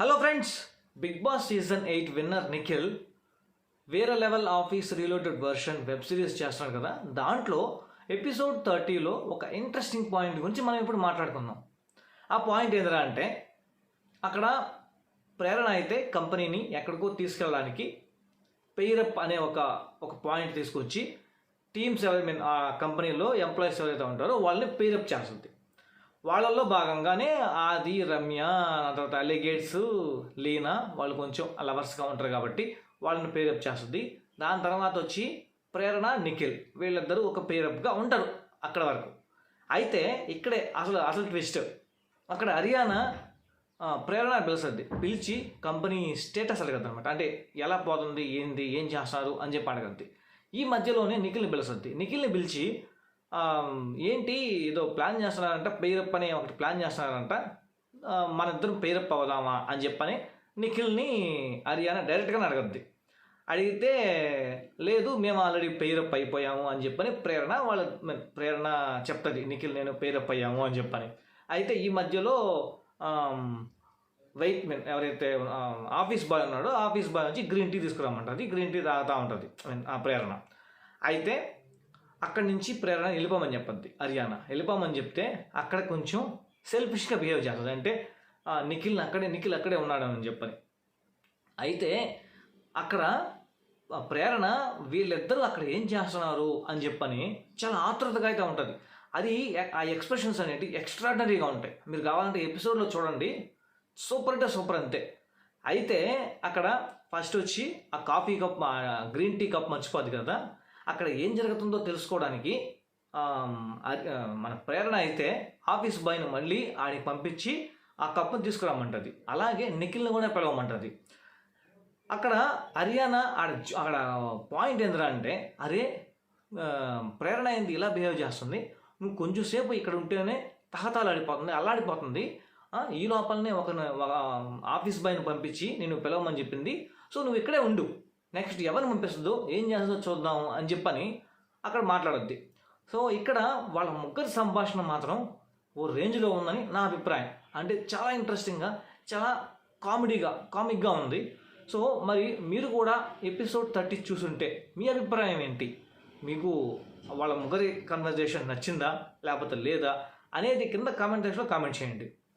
Hello friends Bigg Boss season eight winner Nikhil వేరే level office related version web series చేస్తున్నాడు కదా. దాంట్లో episode థర్టీలో ఒక ఇంట్రెస్టింగ్ పాయింట్ గురించి మనం ఇప్పుడు మాట్లాడుకుందాం. ఆ పాయింట్ ఏంటరా అంటే అక్కడ ప్రేరణ అయితే కంపెనీని ఎక్కడికో తీసుకెళ్ళడానికి పెయిరప్ అనే ఒక ఒక పాయింట్ తీసుకొచ్చి టీమ్స్ ఎవరి మీన్ ఆ కంపెనీలో ఎంప్లాయీస్ ఎవరైతే ఉంటారో వాళ్ళని పెయిరప్ చేస్తుంది. వాళ్ళల్లో భాగంగానే ఆది రమ్య తర్వాత అలిగేట్స్ లీనా వాళ్ళు కొంచెం లవర్స్గా ఉంటారు కాబట్టి వాళ్ళని పేరప్ చేస్తుంది. దాని తర్వాత వచ్చి ప్రేరణ నిఖిల్. వీళ్ళిద్దరూ ఒక పేరప్గా ఉంటారు అక్కడ వరకు. అయితే ఇక్కడే అసలు అసలు ట్విస్ట్. అక్కడ హర్యానా ప్రేరణ పిలుస్తుంది. పిలిచి కంపెనీ స్టేటస్ అడగద్దు అనమాట అంటే ఎలా పోతుంది ఏంది ఏం చేస్తున్నారు అని చెప్పి అడగద్ది. ఈ మధ్యలోనే నిఖిల్ని పిలుస్తుంది. నిఖిల్ని పిలిచి ఏంటి? ఏదో ప్లాన్ చేస్తున్నారంట పేరప్ అనే ఒకటి ప్లాన్ చేస్తున్నారంట. మన ఇద్దరం పేరప్ అవుదామా అని చెప్పని నిఖిల్ని హర్యానా డైరెక్ట్గా అడగద్ది. అడిగితే లేదు మేము ఆల్రెడీ పేరప్ అయిపోయాము అని చెప్పని ప్రేరణ వాళ్ళ ప్రేరణ చెప్తుంది. నిఖిల్ నేను పేరప్ అయ్యాము అని చెప్పని. అయితే ఈ మధ్యలో వెయిట్ మెన్ ఎవరైతే ఆఫీస్ బాయ్ ఉన్నాడో ఆఫీస్ బాయ్ నుంచి గ్రీన్ టీ తీసుకురామంటుంది గ్రీన్ టీ తాగుతూ ఉంటుంది ఆ ప్రేరణ. అయితే అక్కడి నుంచి ప్రేరణ వెళ్ళిపోమని చెప్పద్ది హర్యానా. వెళ్ళిపోమని చెప్తే అక్కడ కొంచెం సెల్ఫిష్గా బిహేవ్ చేస్తుంది. అంటే నిఖిల్ అక్కడే నిఖిల్ అక్కడే ఉన్నాడు అని చెప్పని. అయితే అక్కడ ప్రేరణ వీళ్ళిద్దరూ అక్కడ ఏం చేస్తున్నారు అని చెప్పని చాలా ఆతృతగా అయితే ఉంటుంది. అది ఆ ఎక్స్ప్రెషన్స్ అనేవి ఎక్స్ట్రాడనరీగా ఉంటాయి. మీరు కావాలంటే ఎపిసోడ్లో చూడండి. సూపర్ అంటే సూపర్ అంతే. అయితే అక్కడ ఫస్ట్ వచ్చి ఆ coffee cup green tea cup మర్చిపోద్ది కదా. అక్కడ ఏం జరుగుతుందో తెలుసుకోవడానికి మన ప్రేరణ అయితే ఆఫీస్ బాయ్ని మళ్ళీ ఆయనకి పంపించి ఆ కప్పును తీసుకురమ్మంటుంది అలాగే నిఖిల్ని కూడా పిలవమంటుంది. అక్కడ హర్యానా ఆడ అక్కడ పాయింట్ ఏందిరా అంటే అరే ప్రేరణ ఏంది ఇలా బిహేవ్ చేస్తుంది. నువ్వు కొంచెం సేపు ఇక్కడ ఉంటేనే తహతాలాడిపోతుంది అల్లాడిపోతుంది. ఈ లోపలనే ఒక ఆఫీస్ బాయ్ని పంపించి నేను పిలవమని చెప్పింది. సో నువ్వు ఇక్కడే ఉండు. నెక్స్ట్ ఎవరిని పంపిస్తుందో ఏం చేస్తుందో చూద్దాం అని చెప్పని అక్కడ మాట్లాడద్ది. సో ఇక్కడ వాళ్ళ ముగ్గురి సంభాషణ మాత్రం ఓ రేంజ్లో ఉందని నా అభిప్రాయం. అంటే చాలా ఇంట్రెస్టింగ్గా చాలా కామెడీగా కామిక్గా ఉంది. సో మరి మీరు కూడా ఎపిసోడ్ థర్టీ చూసుంటే మీ అభిప్రాయం ఏంటి? మీకు వాళ్ళ ముగ్గురి కన్వర్జేషన్ నచ్చిందా లేకపోతే లేదా అనేది కింద కామెంట్ సెక్షన్లో కామెంట్ చేయండి.